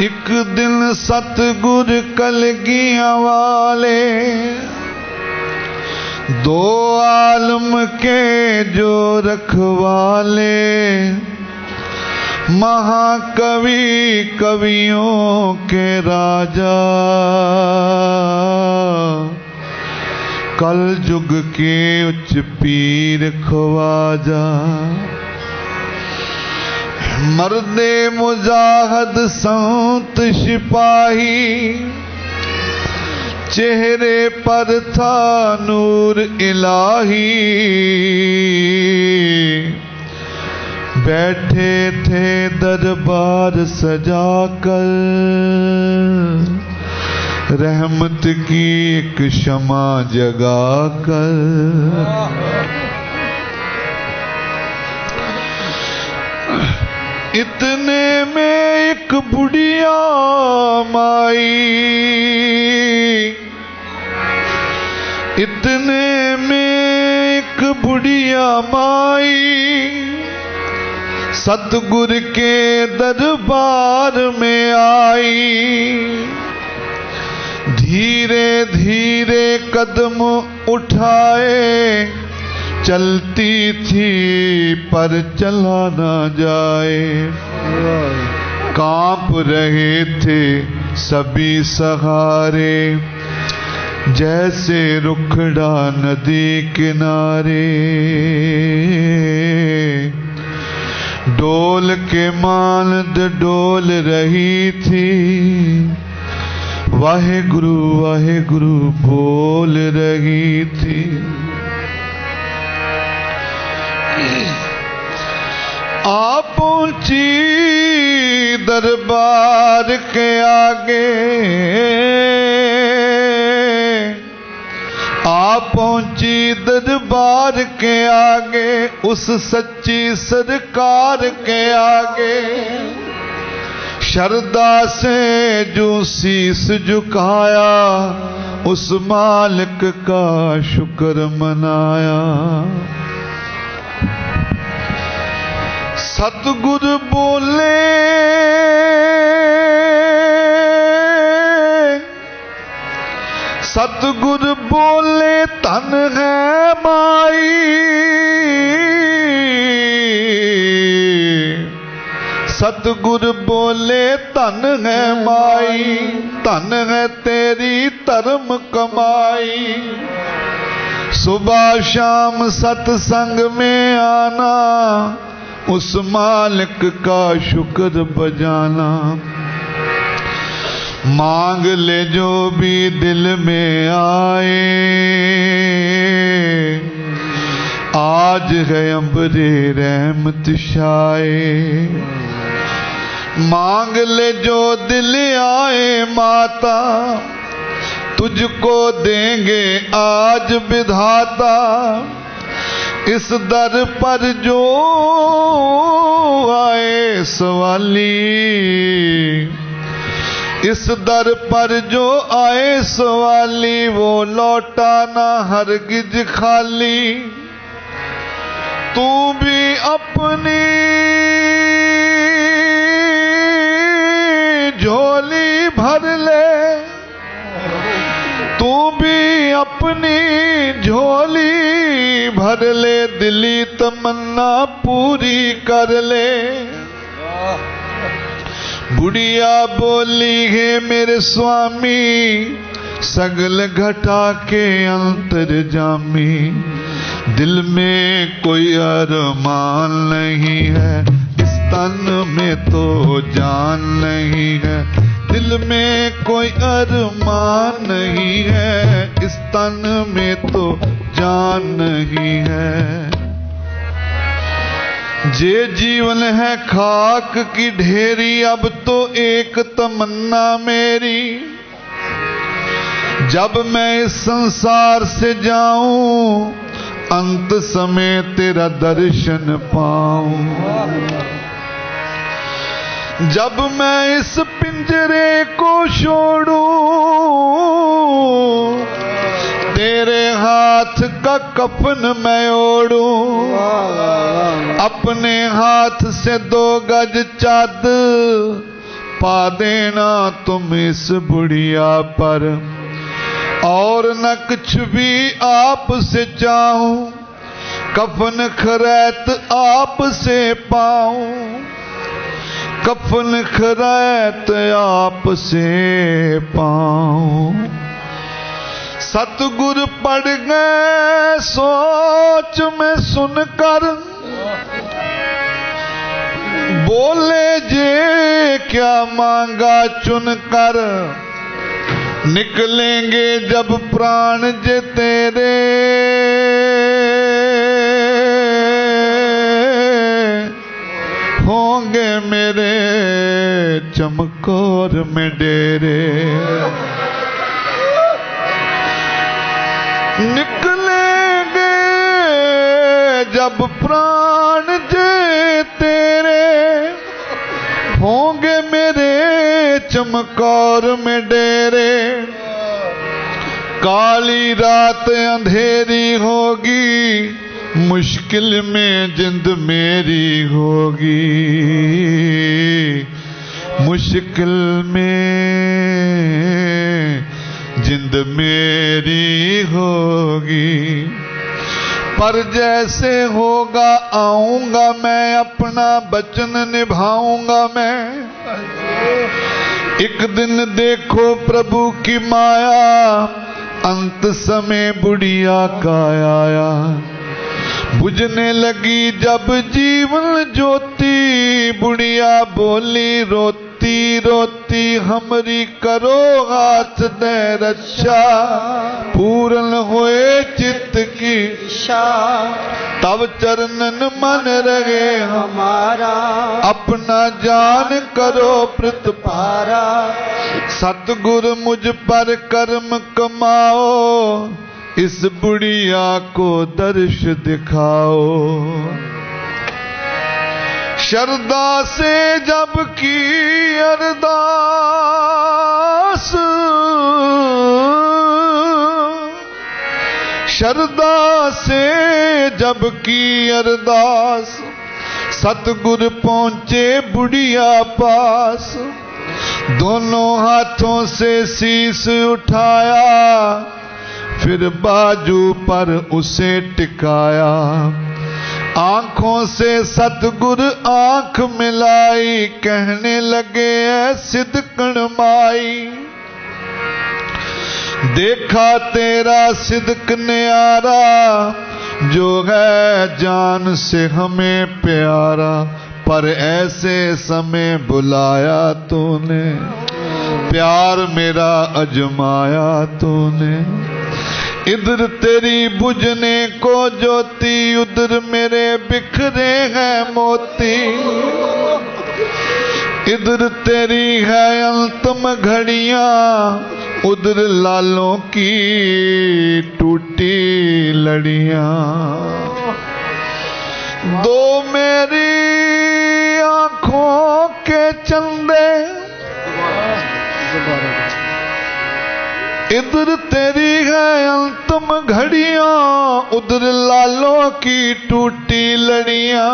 एक दिन सतगुर कलगिया वाले, दो आलम के जो रखवाले, महाकवि कवियों के राजा। कल युग के उच्च पीर खवाजा। मर्दे मुजाहद संत सिपाही। चेहरे पर था नूर इलाही। बैठे थे दरबार सजा कर रहमत की एक क्षमा जगा कर इतने में एक बुढ़िया माई। इतने में एक बुढ़िया माई। सतगुर के दरबार में आई। धीरे धीरे कदम उठाए। चलती थी, पर चला ना जाए। काँप रहे थे सभी सहारे, जैसे रुखड़ा नदी किनारे। डोल के मानद डोल रही थी वाहे गुरु वाहे गुरु बोल रही थी। आप दरबार के आगे, आप पहुँची दरबार के आगे, उस सच्ची सरकार के आगे श्रद्धा से जो शीस झुकाया, उस मालिक का शुक्र मनाया। सतगुर बोले सतगुर बोले तन है माई सतगुर बोले तन है माई तन है तेरी धर्म कमाई सुबह शाम सत्संग में आना उस मालिक का शुक्र बजाना। मांग ले जो भी दिल में आए। आज है अम्बरे रहमत शाए मांग ले जो दिल आए माता, तुझको देंगे आज विधाता। इस दर पर जो आए सवाली। इस दर पर जो आए सवाली, वो लौटाना हरगिज खाली। तू भी अपनी झोली भर ले। तू भी अपनी झोली भर ले, दिली तमन्ना पूरी कर ले। बुढ़िया बोली, है मेरे स्वामी, सगल घटा के अंतर जामी। दिल में कोई अरमान नहीं है, इस तन में तो जान नहीं है। दिल में कोई अरमान नहीं है, इस तन में तो जान नहीं है। जे जीवन है खाक की ढेरी, अब तो एक तमन्ना मेरी। जब मैं इस संसार से जाऊँ, अंत समय तेरा दर्शन पाऊँ। जब मैं इस पिंजरे को छोड़ू, तेरे हाथ का कफन मैं ओढ़ू। अपने हाथ से दो गज चाद पा देना तुम इस बुढ़िया पर। और न कुछ भी आप से चाहूँ, कफन खरैत आप से पाऊँ। कफन खरैत आप से पाऊँ। सतगुर पड़ गए सोच में सुनकर। बोले जे, क्या मांगा चुनकर? निकलेंगे जब प्राण जे तेरे। होंगे मेरे चमकोर में डेरे। निकलेंगे जब प्राण जे तेरे होंगे मेरे चमकौर में डेरे। काली रात अंधेरी होगी, मुश्किल में जिंद मेरी होगी। मुश्किल में जिंद मेरी होगी। पर जैसे होगा आऊँगा मैं, अपना बचन निभाऊँगा मैं। एक दिन देखो प्रभु की माया, अंत समय बुढ़िया का आया। बुझने लगी जब जीवन ज्योति, बुढ़िया बोली रोती रोती रोती हमरी करो हाथ ने रक्षा। पूर्ण होए चित्त की इच्छा। तब चरणन मन रहे हमारा। अपना जान करो प्रतिपारा पारा। सतगुरु मुझ पर कर्म कमाओ, इस बुढ़िया को दर्श दिखाओ। श्रद्धा से जब की अरदास। श्रद्धा से जब की अरदास। सतगुर पहुँचे बुढ़िया पास। दोनों हाथों से शीस उठाया। फिर बाजू पर उसे टिकाया। आँखों से सतगुर आँख मिलाई, कहने लगे, ऐ सिद्ध माई, देखा तेरा सिद्क न्यारा, जो है जान से हमें प्यारा, पर ऐसे समय बुलाया तूने, प्यार मेरा अजमाया तूने। इधर तेरी बुझने को ज्योति, उधर मेरे बिखरे हैं मोती। इधर तेरी है अंतम घड़िया, उधर लालों की टूटी लड़िया। दो मेरी आँखों के चंदे। इधर तेरी है अंतम घड़ियाँ, उधर लालों की टूटी लड़िया।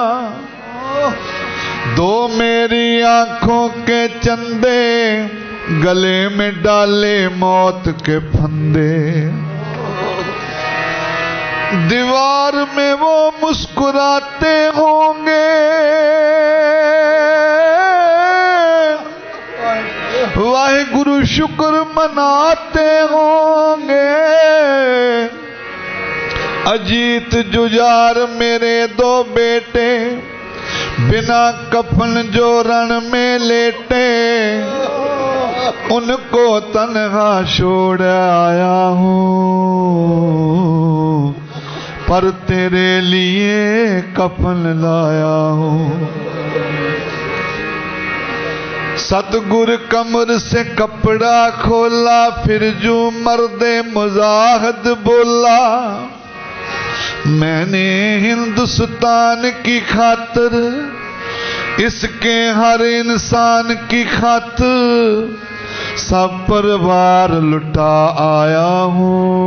दो मेरी आँखों के चंदे, गले में डाले मौत के फंदे। दीवार में वो मुस्कुराते होंगे। शुक्र मनाते होंगे। अजीत जुजार मेरे दो बेटे, बिना कफन जो रण में लेटे, उनको तनहा छोड़ आया हूँ, पर तेरे लिए कफन लाया हूँ। सतगुर कमर से कपड़ा खोला, फिर जो मर्दे मुजाहद बोला। मैंने हिंदुस्तान की खातर, इसके हर इंसान की खातिर, सब परिवार लुटा आया हूँ।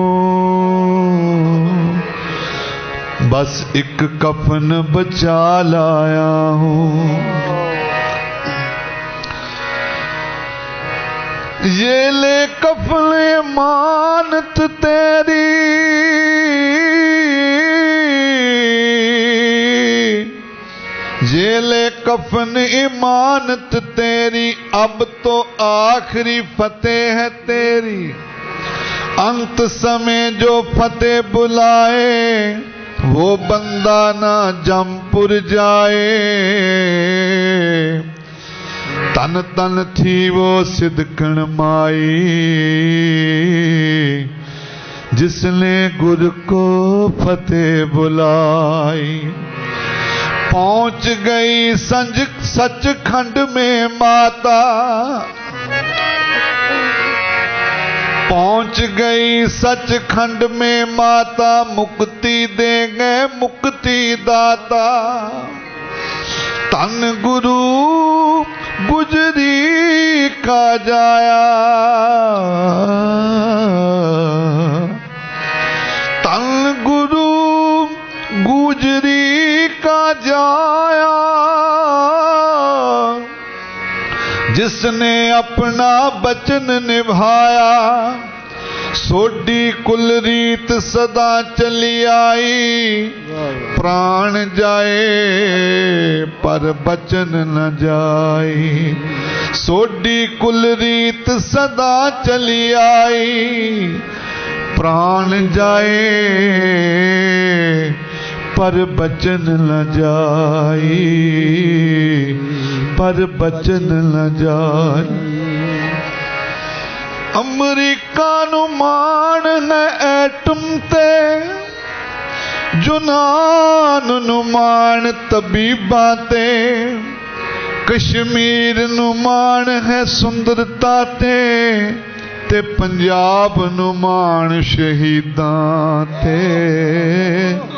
बस एक कफन बचा लाया हूँ। ये कफले मानत तेरी ये ले कफन इमानत तेरी अब तो आखिरी फतेह है तेरी अंत समय जो फतेह बुलाए वो बंदा ना जमपुर जाए तन तन थी वो सिद्धकण माई। जिसने गुर को फतेह बुलाई। पहुँच गई संज सच खंड में माता। पहुँच गई सच खंड में माता। मुक्ति दे गए मुक्ति दाता। तन गुरु गुजरी का जाया। तन गुरु गुजरी का जाया। जिसने अपना बचन निभाया सोडी कुल रीत सदा चली आई प्राण जाए पर बचन न जाए सोडी कुल रीत सदा चली आई प्राण जाए पर बचन न जाए पर बचन न जाए ਅਮਰੀਕਾ ਨੂੰ ਮਾਣ ਹੈ ਐਟਮ ਤੇ। ਜੁਨਾਨ ਨੂੰ ਮਾਣ ਤਬੀਬਾਂ ਤੇ। ਕਸ਼ਮੀਰ ਨੂੰ ਮਾਣ ਹੈ ਸੁੰਦਰਤਾ ਤੇ। ਤੇ ਪੰਜਾਬ ਨੂੰ ਮਾਣ ਸ਼ਹੀਦਾਂ ਤੇ।